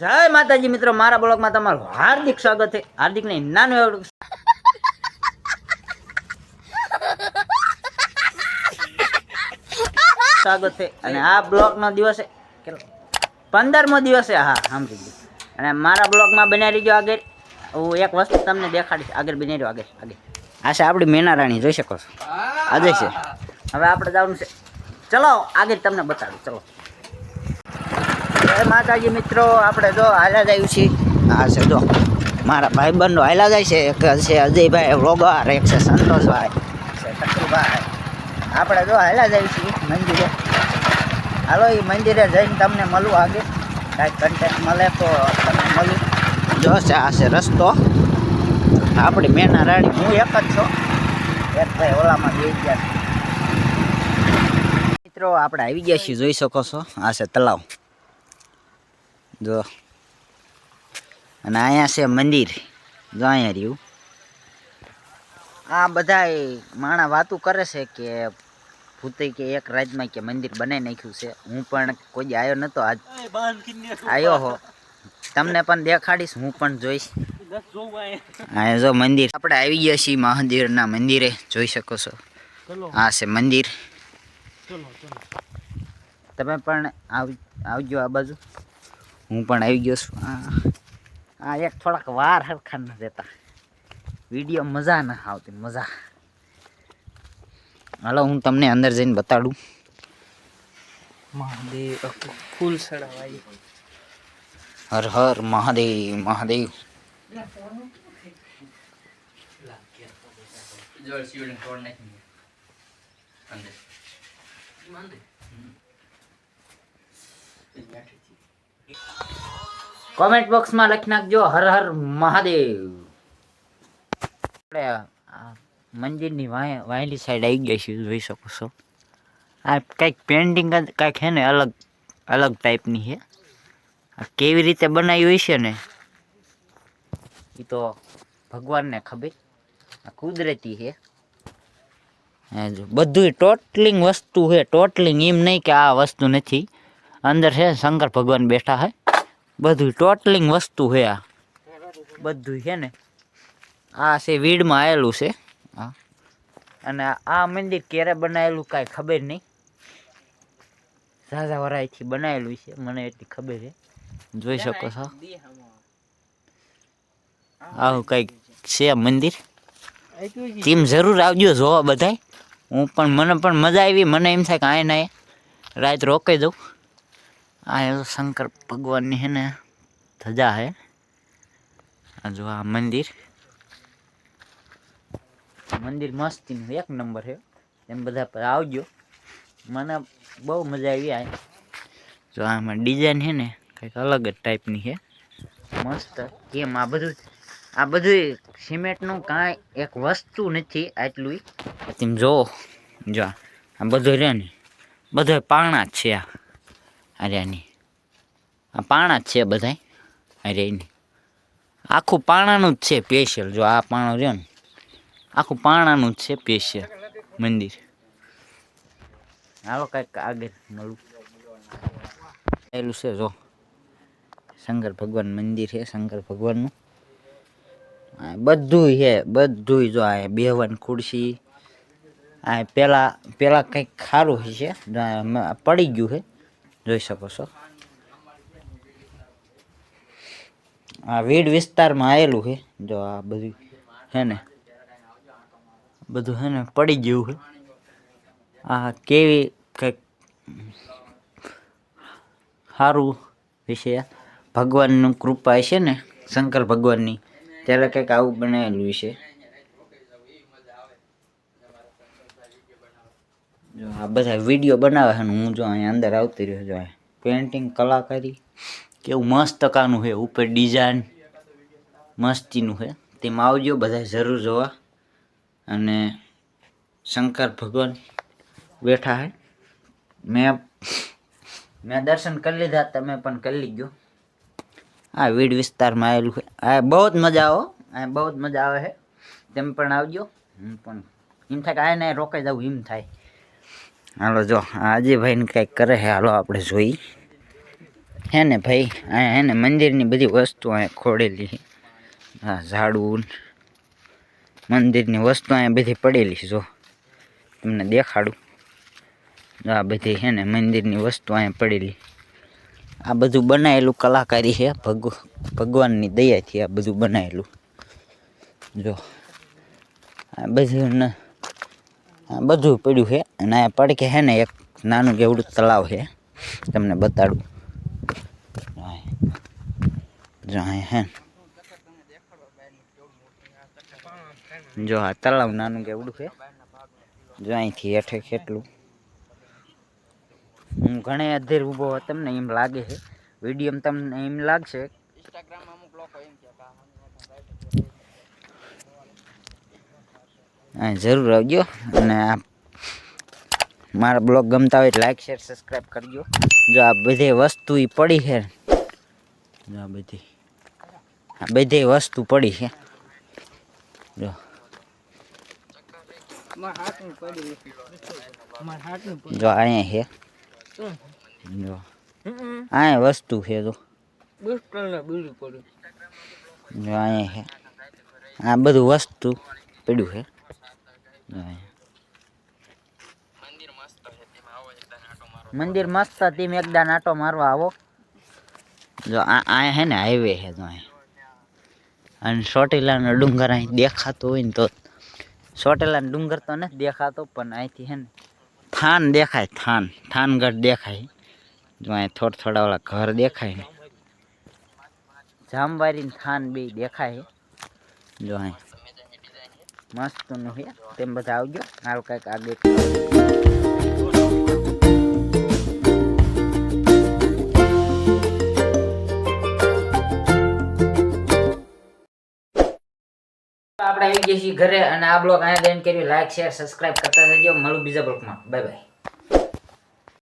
જય માતાજી મિત્રો, મારા બ્લોગમાં તમારું હાર્દિક સ્વાગત છે. હાર્દિક નહીં નાનું એવડું સ્વાગત છે. અને આ બ્લોગનો દિવસે પંદરમો દિવસ છે. હા સમજી ગયો અને મારા બ્લોગમાં બનાવી રહીજો આગળ. હું એક વસ્તુ તમને દેખાડીશ. આગળ બનાવી રહ્યો આગળ આગળ. આ છે આપણી મેના રાણી જોઈ શકો છો. આજે છે. હવે આપણે જવાનું છે. ચલો, આગળ તમને બતાડું ચલો. જય માતાજી મિત્રો, આપણે જો હાલા જાય છીએ. આ છે જો, મારા ભાઈબંધો હાલા જાય છે. એક છે અજયભાઈ વ્લોગર એક છે સંતોષભાઈ છે શત્રુભાઈ. આપણે જો હાલા જાય છીએ મંદિરે. હાલો એ મંદિરે જઈને તમને મળું આગે. કાંઈક કન્ટેક્ટ મળે તો તમને મળું. જો છે, આ છે રસ્તો. આપણી મેના રાણી, હું એક જ છું. એક ભાઈ ઓલામાં જઈ ગયા મિત્રો, આપણે આવી ગયા છીએ, જોઈ શકો છો. આ છે તલાવ જો. અને અહીંયા છે મંદિર. જો અહીંયા રહ્યું. આ બધા માણા વાતું કરે છે કે ભૂતે કે એક રાજમાં કે મંદિર બનાવી નાખ્યું છે. હું પણ કોઈ આવ્યો નતો આજ. આવ્યો હો. તમને પણ દેખાડીશ હું પણ જોઈશ. અહીંયા જો મંદિર. આપણે આવી ગયા છીએ મહાદેવના મંદિરે. જોઈ શકો છો. આ છે મંદિર. તમે પણ આવજો આ બાજુ. હું પણ આવી ગયો છું. આ આ એક થોડાક વાર હરખા ન દેતા વીડિયો મજા ના આવતી મજા. હાલો હું તમને અંદર જઈને બતાડું. મહાદેવ ફૂલ સડાવાય હર હર મહાદેવ મહાદેવ. કોમેન્ટ બોક્સમાં લખી નાખજો. હર હર મહાદેવ. મંદિરની વાય વાયલી સાઈડ આવી ગયા છીએ. જોઈ શકો છો. આ કંઈક પેન્ટિંગ કંઈક છે ને, અલગ અલગ ટાઈપની છે. આ કેવી રીતે બનાવી હોય છે ને, એ તો ભગવાનને ખબર. આ કુદરતી છે. બધું ટોટલિંગ વસ્તુ છે. ટોટલિંગ એમ નહીં કે આ વસ્તુ નથી. અંદર છે, શંકર ભગવાન બેઠા છે બધું ટોટલિંગ વસ્તુ છે આ. બધું છે ને. આ છે વીડમાં આવેલું છે. હા. અને આ મંદિર ક્યારે બનાવેલું કાંઈ ખબર નહીં. ઝાઝા વરાયથી બનાવેલું છે, મને એટલી ખબર છે. જોઈ શકો છો. આવું કંઈક છે મંદિર. ટીમ જરૂર આવજો જોવા બધાય. હું પણ મને પણ મજા આવી. મને એમ થાય કે આય ના રાત રોકાઈ દઉં. આ શંકર ભગવાનની છે ને ધજા હે. આ જો આ મંદિર. મંદિર મસ્તીનું એક નંબર છે એમ બધા પર આવજો. મને બહુ મજા આવી આ જો આમાં ડિઝાઇન છે ને કંઈક અલગ જ ટાઈપની છે મસ્ત કેમ આ બધું આ બધું સિમેન્ટનું કાંઈ એક વસ્તુ નથી આટલું તમે જો જો આ બધું રહે ને બધું પાણા જ છે આ. અરેની આ પાણા જ છે બધાય. આર્યાની આખું પાણાનું જ છે સ્પેશિયલ જો આ પાણો રહ્યો ને, આખું પાણાનું જ છે સ્પેશિયલ મંદિર. હાલો કાંઈક આગળ મળું. આવેલું છે, જો. શંકર ભગવાન મંદિર છે, શંકર ભગવાનનું. બધું છે બધું જો આ બેહવાની ખુરશી. આ પેલા પેલા કંઈક ખારું છે પડી ગયું છે. જોઈ શકો છો. આ વીડ વિસ્તારમાં આવેલું છે. જો આ બધું છે ને, બધું છે ને પડી ગયું છે. આ કેવી કંઈક સારું વિશે ભગવાનનું કૃપા છે ને, શંકર ભગવાનની. ત્યારે કંઈક આવું બનાવેલું છે. જો આ બધા વીડિયો બનાવે છે હું જો અહીંયા અંદર આવતી રહ્યો જો પેન્ટિંગ કલાકારી. કેવું મસ્ત કાનું છે, ઉપર ડિઝાઇન મસ્તીનું છે. તેમાં આવજો બધા જરૂર જોવા. અને શંકર ભગવાન બેઠા છે. મેં મેં દર્શન કરી લીધા, તમે પણ કરી લીધો આ વીડ વિસ્તારમાં આવેલું છે. આ બહુ જ મજા આવો આ બહુ જ મજા આવે છે. તેમ પણ આવજો. હું પણ, એમ થાય કે આ ને રોકાઈ જવું એમ થાય. હાલો જો આજે ભાઈને કંઈક કરે છે. હાલો આપણે જોઈ હે ને ભાઈ અહીંયા હે મંદિરની બધી વસ્તુ અહીંયા ખોડેલી છે. હા ઝાડવું મંદિરની વસ્તુ અહીંયા બધી પડેલી છે, જો. તમને દેખાડું. આ બધી છે ને મંદિરની વસ્તુ અહીંયા પડેલી. આ બધું બનાવેલું કલાકારી છે. ભગ ભગવાનની દયાથી આ બધું બનાવેલું જો, આ બધું બધું પડ્યું છે. અને આ પડકે છે ને એક નાનું જેવડું તળાવ છે. તમને બતાડું. જો અહીં હે ને. જો આ તળાવ નાનું કેવડું છે. જો અહીંથી હેઠે કેટલું. હું ઘણે અધેર ઊભો હતો તમને એમ લાગે છે. વીડિયો તમને એમ લાગશે. હા જરૂર આવજો. અને આ મારા બ્લોગ ગમતા હોય લાઈક શેર સબસ્ક્રાઈબ કરજો. જો આ બધી વસ્તુ એ પડી છે. જો આ બધી. આ બધી વસ્તુ પડી છે. જો. જો અહીંયા છે. જો. અહીંયા વસ્તુ છે જો. જો અહીંયા છે. આ બધું વસ્તુ પડ્યું છે. મંદિર મસ્ત તેમ એકદા નાટો મારવા આવો. જો આ છે ને હાઈવે છે જો અને ચોટીલાનો ડુંગર અહીં દેખાતો હોય ને તો ચોટીલાનો ડુંગર તો નથી દેખાતો, પણ અહીંથી હે ને થાન દેખાય, થાન. થાનગઢ દેખાય. જો અહીંયા થોડા થોડા ઓલા ઘર દેખાય ને. જામવારી થાન બી દેખાય. જો અહીં મસ્તનું તેમ બધા આવજો. હાલ કાંઈક આગળ આપણે આવી છીએ ઘરે અને આ બ્લોગ અહીંયા એન્ડ કર્યું લાઈક શેર સબસ્ક્રાઇબ કરતા રહેજો. મળું બીજા બ્લોગમાં. Bye bye